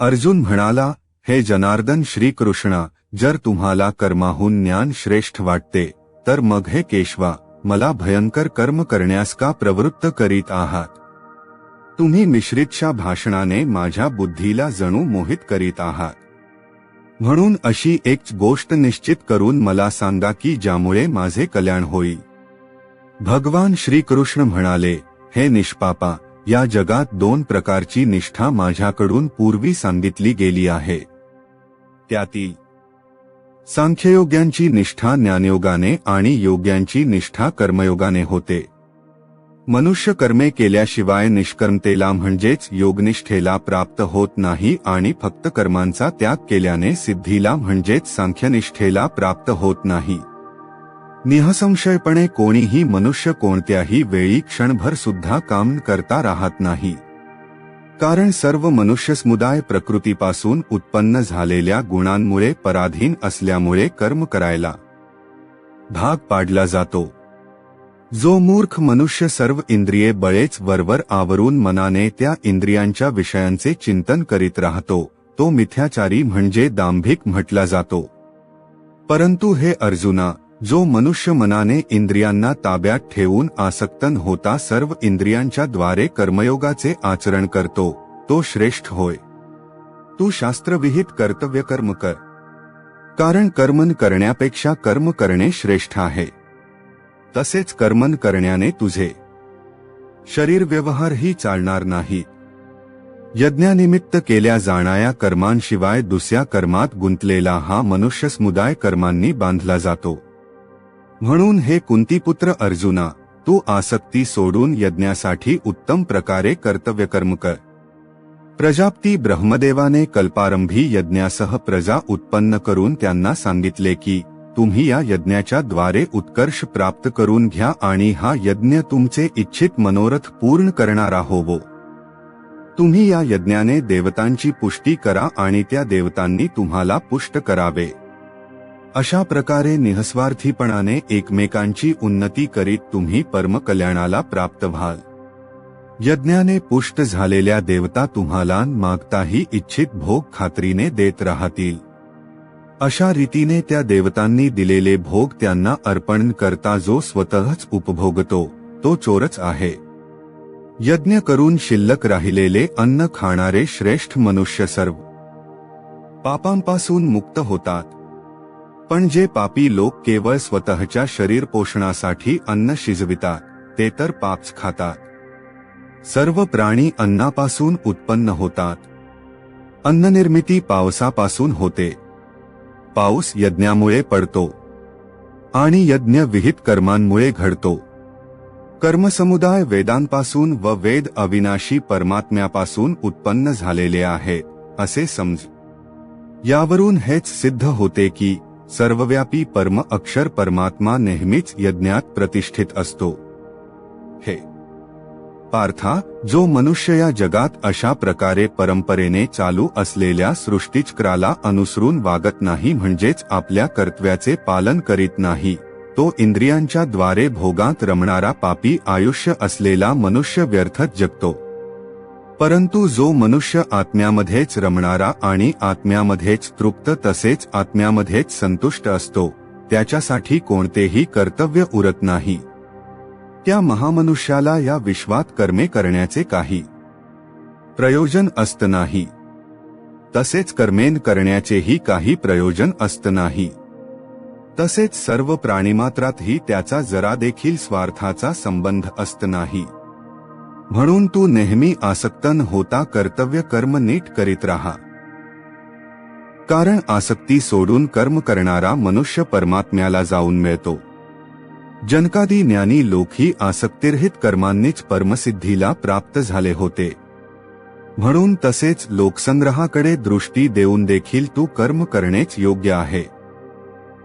अर्जुन म्हणाला हे जनार्दन श्रीकृष्णा जर तुम्हाला कर्माहून ज्ञान श्रेष्ठ वाटते तर मग हे केशवा मला भयंकर कर्म करण्यास का प्रवृत्त करीत आहात? तुम्ही मिश्रितच्या भाषणाने माझ्या बुद्धीला जणू मोहित करीत आहात. म्हणून अशी एक गोष्ट निश्चित करून मला सांगा की ज्यामुळे माझे कल्याण होईल. भगवान श्रीकृष्ण म्हणाले हे निष्पापा या जगात दोन प्रकारची निष्ठा माझ्याकडून पूर्वी सांगितली गेली आहे. त्यातील सांख्ययोग्यांची निष्ठा ज्ञानयोगाने आणि योग्यांची निष्ठा कर्मयोगाने होते. मनुष्य कर्मे केल्याशिवाय निष्कर्मतेला म्हणजेच योगनिष्ठेला प्राप्त होत नाही आणि फक्त कर्मांचा त्याग केल्याने सिद्धीला म्हणजेच सांख्यनिष्ठेला प्राप्त होत नाही. निहसंशयपणे कोणीही मनुष्य कोणत्याही वेळी क्षणभर सुद्धा काम करता राहत नाही. कारण सर्व मनुष्य समुदाय प्रकृतीपासून उत्पन्न झालेल्या गुणांमुळे पराधीन असल्यामुळे कर्म करायला भाग पाडला जातो. जो मूर्ख मनुष्य सर्व इंद्रिये बळेच वरवर आवरून मनाने त्या इंद्रियांच्या विषयांचे चिंतन करीत राहतो तो मिथ्याचारी म्हणजे दांभिक म्हटला जातो. परंतु हे अर्जुना जो मनुष्य मनाने इंद्रियांना ताब्यात ठेवून आसक्तन होता सर्व इंद्रियांच्या द्वारे कर्मयोगाचे आचरण करतो तो श्रेष्ठ होय. तू शास्त्रविहित कर्तव्य कर्म कर. कारण कर्मन करण्यापेक्षा कर्म करणे श्रेष्ठ आहे. तसेच कर्मन करण्याने तुझे शरीर व्यवहारही चालणार नाही. यज्ञानिमित्त केल्या जाणाऱ्या कर्मांशिवाय दुसऱ्या कर्मात गुंतलेला हा मनुष्य समुदाय कर्मांनी बांधला जातो. म्हणून हे कुंतीपुत्र अर्जुना तू आसक्ती सोडून यज्ञासाठी उत्तम प्रकारे कर्तव्य कर्म कर. प्रजाप्ती ब्रह्मदेवाने कल्पारंभी यज्ञासह प्रजा उत्पन्न करून त्यांना सांगितले की तुम्ही या यज्ञाच्या द्वारे उत्कर्ष प्राप्त करून घ्या आणि हा यज्ञ तुमचे इच्छित मनोरथ पूर्ण करणारा होवो तुम्ही या यज्ञाने देवतांची पुष्टी करा आणि त्या देवतांनी तुम्हाला पुष्ट करावे. अशा प्रकारे निहस्वार्थीपणाने एकमेकांची उन्नती करीत तुम्ही परमकल्याणाला प्राप्त व्हाल. यज्ञाने पुष्ट झालेल्या देवता तुम्हाला मागताही इच्छित भोग खात्रीने देत राहतील. अशा रीतीने त्या देवतांनी दिलेले भोग त्यांना अर्पण करता जो स्वतःच उपभोगतो तो चोरच आहे. यज्ञ करून शिल्लक राहिलेले अन्न खाणारे श्रेष्ठ मनुष्य सर्व. पापांपासून मुक्त होतात. पण जे पापी लोक केवळ स्वतःच्या शरीर पोषणासाठी अन्न शिजवितात ते तर पाप्स खातात. सर्व प्राणी अन्नापासून उत्पन्न होतात. अन्ननिर्मिती पावसापासून होते. पाऊस यज्ञामुळे पडतो. आणि यज्ञ विहित कर्मांमुळे घडतो. कर्मसमुदाय वेदांपासून व वेद अविनाशी परमात्म्यापासून उत्पन्न झालेले आहे असे समज. यावरून हेच सिद्ध होते की सर्वव्यापी परम अक्षर परमात्मा नेहमीच यज्ञात प्रतिष्ठित असतो. हे. पार्था जो मनुष्य या जगात अशा प्रकारे परंपरेने चालू असलेल्या सृष्टीचक्राला अनुसरून वागत नाही म्हणजेच आपल्या कर्तव्याचे पालन करीत नाही तो इंद्रियांच्या द्वारे भोगात रमणारा पापी आयुष्य असलेला मनुष्य व्यर्थच जगतो. परंतु जो मनुष्य आत्म्यामध्येच रमणारा आणि आत्म्यामध्येच तृप्त तसेच आत्म्यामध्येच संतुष्ट असतो त्याच्यासाठी कोणतेही कर्तव्य उरत नाही. त्या महामनुष्याला या विश्वात कर्मे करण्याचे काही प्रयोजन असत नाही. तसेच कर्मेन करण्याचेही काही प्रयोजन असत नाही. तसेच सर्व प्राणीमात्रातही त्याचा जरा देखील स्वार्थाचा संबंध असत नाही. म्हणून तू नेहमी आसक्तन होता कर्तव्य कर्म नीट करीत राहा. कारण आसक्ती सोडून कर्म करणारा मनुष्य परमात्म्याला जाऊन मिळतो. जनकादी ज्ञानी लोकही आसक्तिरहित कर्मांनीच परमसिद्धीला प्राप्त झाले होते. म्हणून तसेच लोकसंग्रहाकडे दृष्टी देऊन देखील तू कर्म करणेच योग्य आहे.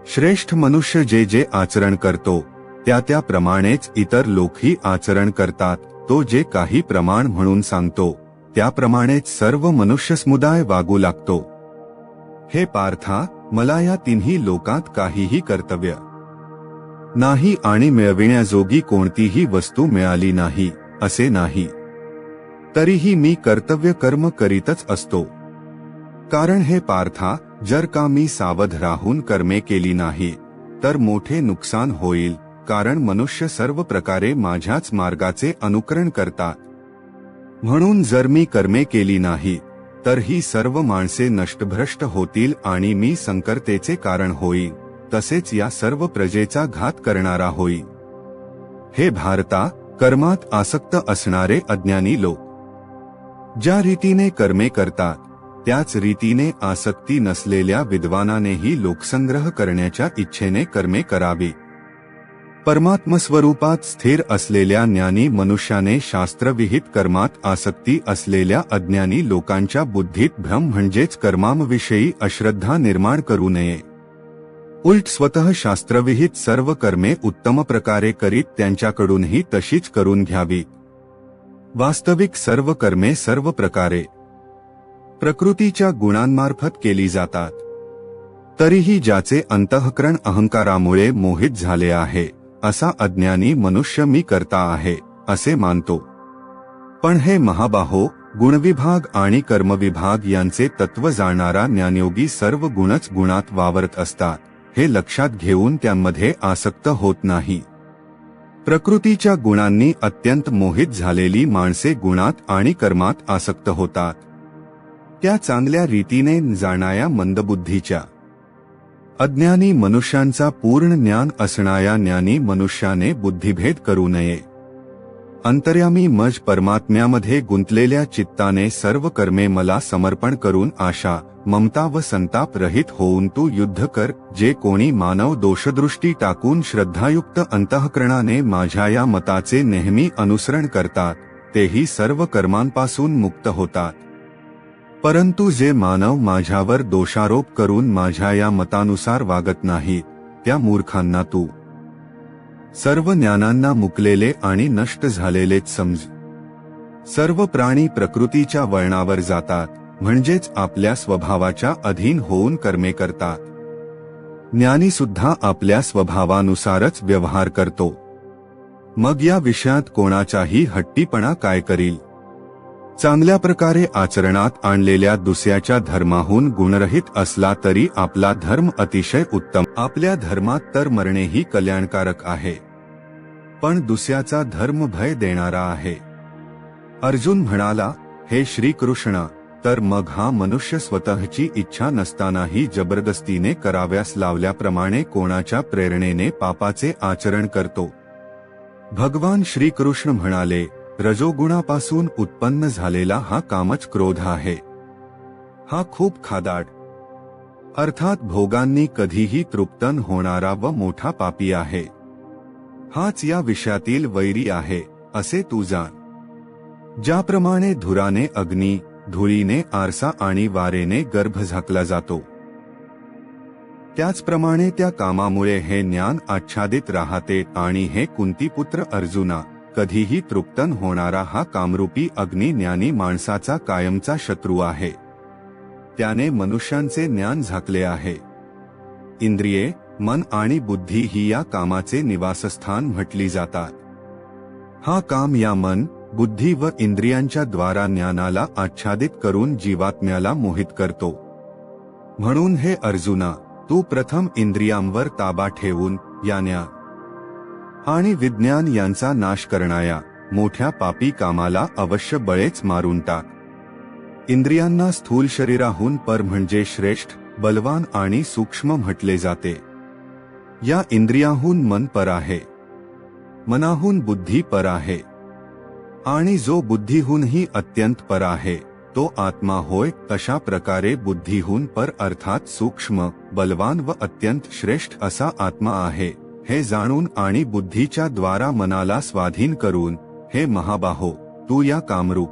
श्रेष्ठ मनुष्य जे जे आचरण करतो त्या त्याप्रमाणेच इतर लोकही आचरण करतात. तो जे काही प्रमाण म्हणून सांगतो त्याप्रमाणेच सर्व मनुष्य समुदाय वागू लागतो. हे पार्था मला या तिन्ही लोकात काहीही कर्तव्य नाही आणि मिळविण्याजोगी कोणतीही वस्तू मिळाली नाही असे नाही. तरीही मी कर्तव्य कर्म करीतच असतो. कारण हे पार्था जर का मी सावध राहून कर्मे केली नाही तर मोठे नुकसान होईल कारण मनुष्य सर्व प्रकारे माझ्याच मार्गाचे अनुकरण करतात. म्हणून जर मी कर्मे केली नाही तर ही सर्व माणसे नष्टभ्रष्ट होतील आणि मी संकर्तेचे कारण होईल तसेच या सर्व प्रजेचा घात करणारा होईल हे भारता कर्मात आसक्त असणारे अज्ञानी लोक. ज्या रीतीने कर्मे करतात त्याच रीतीने आसक्ती नसलेल्या विद्वानानेही लोकसंग्रह करण्याच्या इच्छेने कर्मे करावी. परमात्मस्वरूपात स्थिर असलेल्या ज्ञानी मनुष्याने शास्त्रविहित कर्मात आसक्ती असलेल्या अज्ञानी लोकांच्या बुद्धीत भ्रम म्हणजेच कर्मांविषयी अश्रद्धा निर्माण करू नये. उलट स्वतः शास्त्रविहित सर्व कर्मे उत्तम प्रकारे करीत त्यांच्याकडूनही तशीच करून घ्यावी. वास्तविक सर्व कर्मे सर्व प्रकारे. प्रकृतीच्या गुणांमार्फत केली जातात. तरीही ज्याचे अंतःकरण अहंकारामुळे मोहित झाले आहे. असा अज्ञानी मनुष्य मी करता आहे असे मानतो. पण हे महाबाहो गुणविभाग आणि कर्मविभाग यांचे तत्व जाणारा ज्ञानयोगी सर्व गुणच गुणात वावरत असतात हे लक्षात घेऊन त्यामध्ये आसक्त होत नाही. प्रकृतीच्या गुणांनी अत्यंत मोहित झालेली माणसे गुणात आणि कर्मात आसक्त होतात. त्या चांगल्या रीतीने जाणाया मंदबुद्धीच्या अज्ञानी मनुष्यांचा पूर्ण ज्ञान असणाऱ्या ज्ञानी मनुष्याने बुद्धिभेद करू नये. अंतर्यामी मज परमात्म्यामध्ये गुंतलेल्या चित्ताने सर्व कर्मे मला समर्पण करून आशा ममता व संताप रहित होऊन तू युद्ध कर जे कोणी मानव दोषदृष्टी टाकून श्रद्धायुक्त अंतःकरणाने माझ्या या मताचे नेहमी अनुसरण करतात तेही सर्व कर्मांपासून मुक्त होतात. परंतु जे मानव माझ्यावर दोषारोप करून माझ्या या मतानुसार वागत नाहीत त्या मूर्खांना तू. सर्व ज्ञानांना मुकलेले आणि नष्ट झालेलेच समज. सर्व प्राणी प्रकृतीच्या वळणावर जातात म्हणजेच आपल्या स्वभावाच्या अधीन होऊन कर्मे करतात. ज्ञानी सुद्धा आपल्या स्वभावानुसारच व्यवहार करतो. मग या विषयात कोणाचाही हट्टीपणा काय करील? चांगल्या प्रकारे आचरणात आणलेल्या दुसऱ्याच्या धर्माहून गुणरहित असला तरी आपला धर्म अतिशय उत्तम. आपल्या धर्मात तर मरणेही कल्याणकारक आहे. पण दुसऱ्याचा धर्म भय देणारा आहे. अर्जुन म्हणाला हे श्रीकृष्ण तर मग हा मनुष्य स्वतःची इच्छा नसतानाही जबरदस्तीने कराव्यास लावल्याप्रमाणे कोणाच्या प्रेरणेने पापाचे आचरण करतो? भगवान श्रीकृष्ण म्हणाले रजोगुणापासून उत्पन्न झालेला हा कामच क्रोध आहे. हा खूप खादाड. अर्थात भोगांनी कधीही तृप्तन होणारा व मोठा पापी आहे. हाच या विषयातील वैरी आहे असे तू जाण. ज्याप्रमाणे धुराने अग्नी धुळीने आरसा आणि वारेने गर्भ झाकला जातो. त्याचप्रमाणे त्या कामामुळे हे ज्ञान आच्छादित राहते आणि हे कुंतीपुत्र अर्जुना कधीही तृप्तन होणारा हा कामरूपी अग्निज्ञानी माणसाचा कायमचा शत्रू आहे. त्याने मनुष्यांचे ज्ञान झाकले आहे. इंद्रिये मन आणि बुद्धी ही या कामाचे निवासस्थान म्हटली जातात. हा काम या मन बुद्धी व इंद्रियांच्या द्वारा ज्ञानाला आच्छादित करून जीवात्म्याला मोहित करतो. म्हणून हे अर्जुना तू प्रथम इंद्रियांवर ताबा ठेवून यान्या आणि विज्ञान यांचा नाश करणाया मोठ्या पापी कामाला अवश्य बळेच मारून टाक. इंद्रियांना स्थूल शरीराहून पर म्हणजे श्रेष्ठ बलवान आणि सूक्ष्म म्हटले जाते. या इंद्रियाहून मन पर आहे. मनाहून बुद्धी पर आहे. आणि जो बुद्धीहूनही अत्यंत पर आहे तो आत्मा होय तशा प्रकारे बुद्धीहून पर अर्थात सूक्ष्म बलवान व अत्यंत श्रेष्ठ असा आत्मा आहे. हे जाणून आणि बुद्धीच्या द्वारा मनाला स्वाधीन करून हे महाबाहो तू या कामरूप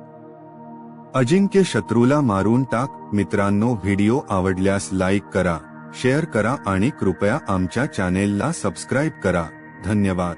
अजिंक्य शत्रूला मारून टाक. मित्रांनो व्हिडिओ आवडल्यास लाईक करा शेअर करा आणि कृपया आमच्या चॅनेलला सबस्क्राईब करा. धन्यवाद.